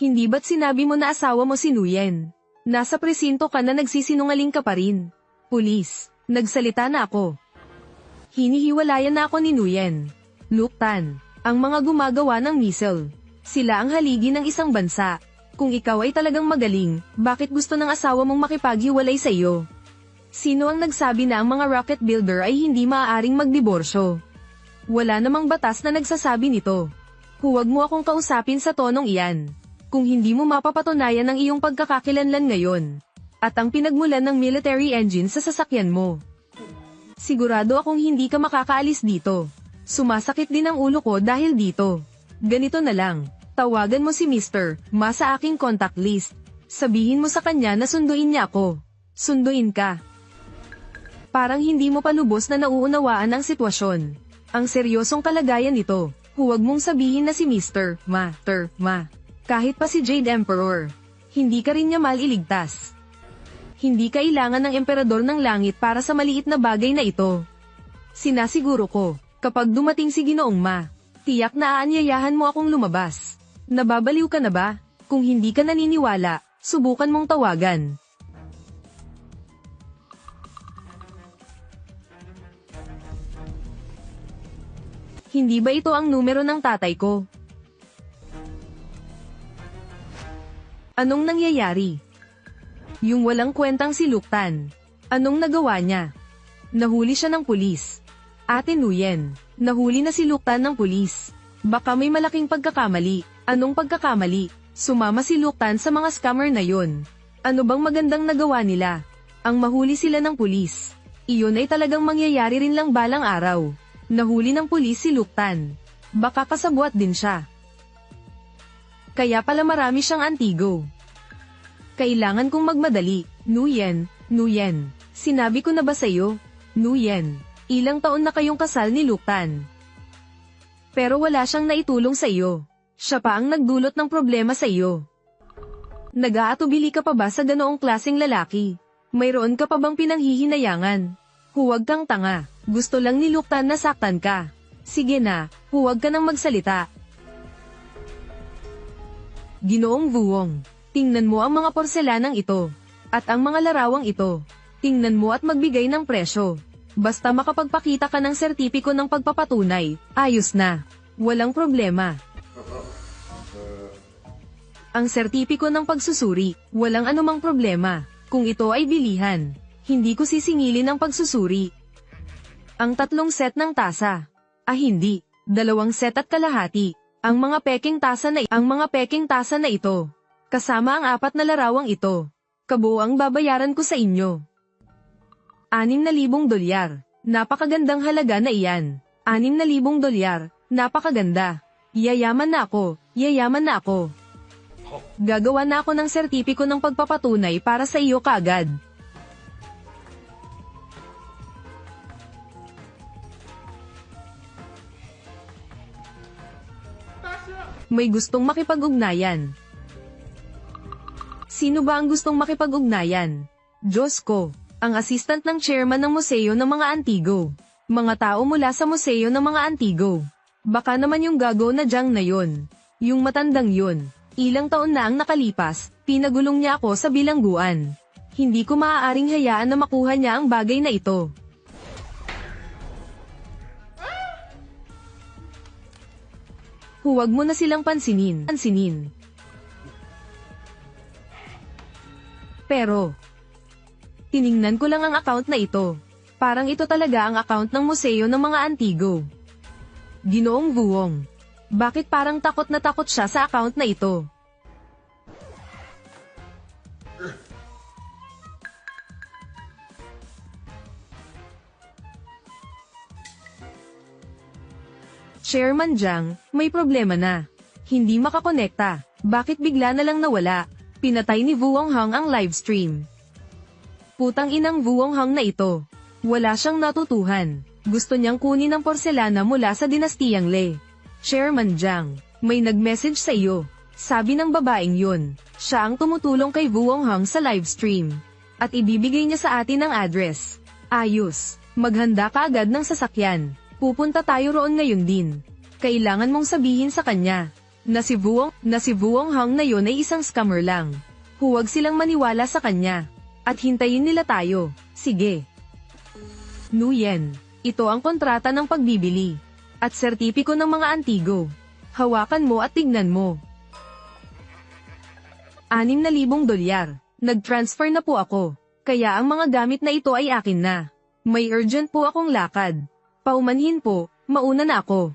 Hindi ba't sinabi mo na asawa mo si Nuyen? Nasa presinto ka na nagsisinungaling ka pa rin. Pulis, nagsalita na ako. Hinihiwalayan na ako ni Nuyen. Luke Tan, ang mga gumagawa ng missile. Sila ang haligi ng isang bansa. Kung ikaw ay talagang magaling, bakit gusto ng asawa mong makipaghiwalay sa iyo? Sino ang nagsabi na ang mga rocket builder ay hindi maaaring magdiborsyo? Wala namang batas na nagsasabi nito. Huwag mo akong kausapin sa tonong iyan. Kung hindi mo mapapatunayan ang iyong pagkakakilanlan ngayon. At ang pinagmulan ng military engine sa sasakyan mo. Sigurado akong hindi ka makakaalis dito. Sumasakit din ang ulo ko dahil dito. Ganito na lang. Tawagan mo si Mr. Ma sa aking contact list. Sabihin mo sa kanya na sunduin niya ako. Sunduin ka. Parang hindi mo pa lubos na nauunawaan ang sitwasyon. Ang seryosong kalagayan nito. Huwag mong sabihin na si Mr. Ma, Ter, Ma. Kahit pa si Jade Emperor. Hindi ka rin niya maliligtas. Hindi kailangan ng emperador ng langit para sa maliit na bagay na ito. Sinasiguro ko, kapag dumating si Ginoong Ma, tiyak na aanyayahan mo akong lumabas. Nababaliw ka na ba? Kung hindi ka naniniwala, subukan mong tawagan. Hindi ba ito ang numero ng tatay ko? Anong nangyayari? Yung walang kwentang si Luktan. Anong nagawa niya? Nahuli siya ng pulis. Ate Nuyen, nahuli na si Luktan ng pulis. Baka may malaking pagkakamali. Anong pagkakamali? Sumama si Luktan sa mga scammer na yon. Ano bang magandang nagawa nila? Ang mahuli sila ng pulis. Iyon ay talagang mangyayari rin lang balang araw. Nahuli ng pulis si Luktan. Baka kasabwat din siya. Kaya pala marami siyang antigo. Kailangan kong magmadali. Nuyen, Nuyen. Sinabi ko na ba sa'yo? Nuyen. Ilang taon na kayong kasal ni Luktan. Pero wala siyang naitulong sa iyo. Siya pa ang nagdulot ng problema sa iyo. Nag-aatubili ka pa ba sa ganoong klaseng lalaki? Mayroon ka pa bang pinanghihinayangan? Huwag kang tanga. Gusto lang ni Luktan na saktan ka. Sige na, huwag ka nang magsalita. Ginoong Vuong, tingnan mo ang mga porselanang ito. At ang mga larawang ito. Tingnan mo at magbigay ng presyo. Basta makapagpakita ka ng sertipiko ng pagpapatunay, ayos na. Walang problema. Ang sertipiko ng pagsusuri, walang anumang problema. Kung ito ay bilihan, hindi ko sisingilin ang pagsusuri. Ang tatlong set ng tasa. Ah hindi, dalawang set at kalahati. Ang mga peking tasa na ang mga peking tasa na ito. Kasama ang apat na larawang ito. Kabuang babayaran ko sa inyo. Anim na libong dolyar. Napakagandang halaga na iyan. Anim na libong dolyar. Napakaganda. Yayaman na ako. Yayaman na ako. Gagawa na ako ng sertipiko ng pagpapatunay para sa iyo kaagad. May gustong makipag-ugnayan. Sino ba ang gustong makipag-ugnayan? Diyos ko, ang assistant ng chairman ng Museo ng mga Antigo. Mga tao mula sa Museo ng mga Antigo. Baka naman yung gago na jang na yon. Yung matandang yun. Ilang taon na ang nakalipas, pinagulong niya ako sa bilangguan. Hindi ko maaaring hayaan na makuha niya ang bagay na ito. Huwag mo na silang pansinin. Pansinin. Pero, tiningnan ko lang ang account na ito. Parang ito talaga ang account ng Museo ng mga Antigo. Ginoong Vuong. Bakit parang takot na takot siya sa account na ito? Chairman Jiang, may problema na. Hindi makakonekta. Bakit bigla na lang nawala? Pinatay ni Vuong Hang ang livestream. Putang inang Vuong Hang na ito. Wala siyang natutuhan. Gusto niyang kunin ang porselana mula sa dinastiyang Le. Chairman Jiang, may nag-message sa iyo. Sabi ng babaeng yun, siya ang tumutulong kay Vuong Hang sa livestream. At ibibigay niya sa atin ang address. Ayos, maghanda ka agad ng sasakyan. Pupunta tayo roon ngayon din. Kailangan mong sabihin sa kanya. na si Buong, na si Buong Hang na yon ay isang scammer lang. Huwag silang maniwala sa kanya. At hintayin nila tayo. Sige. Nuyen, ito ang kontrata ng pagbibili. At sertipiko ng mga antigo. Hawakan mo at tignan mo. Anim na libong dolyar. Nag-transfer na po ako. Kaya ang mga gamit na ito ay akin na. May urgent po akong lakad. Paumanhin po, mauna na ako.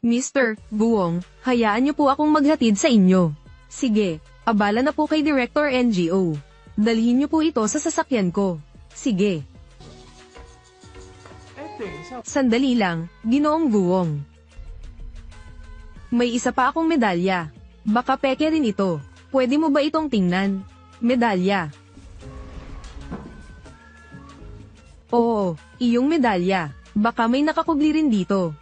Mr. Buong, hayaan niyo po akong maghatid sa inyo. Sige, abala na po kay Director NGO. Dalhin niyo po ito sa sasakyan ko. Sige. Sandali lang, ginoong buwong. May isa pa akong medalya. Baka peke rin ito. Pwede mo ba itong tingnan? Medalya. Oo, iyong medalya. Baka may nakakubli rin dito.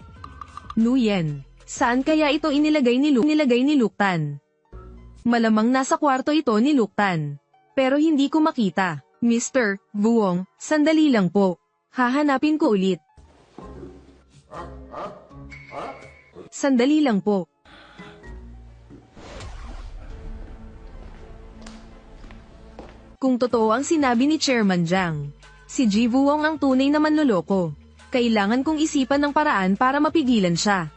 Nuyen, saan kaya ito inilagay ni, Lu nilagay ni Luktan? Malamang nasa kwarto ito ni Luktan. Pero hindi ko makita. Mr. Buong, sandali lang po. Hahanapin ko ulit. Sandali lang po. Kung totoo ang sinabi ni Chairman Jiang, si Ji Buong ang tunay na manloloko. Kailangan kong isipan ng paraan para mapigilan siya.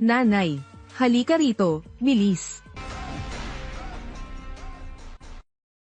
Nanay, halika rito, bilis.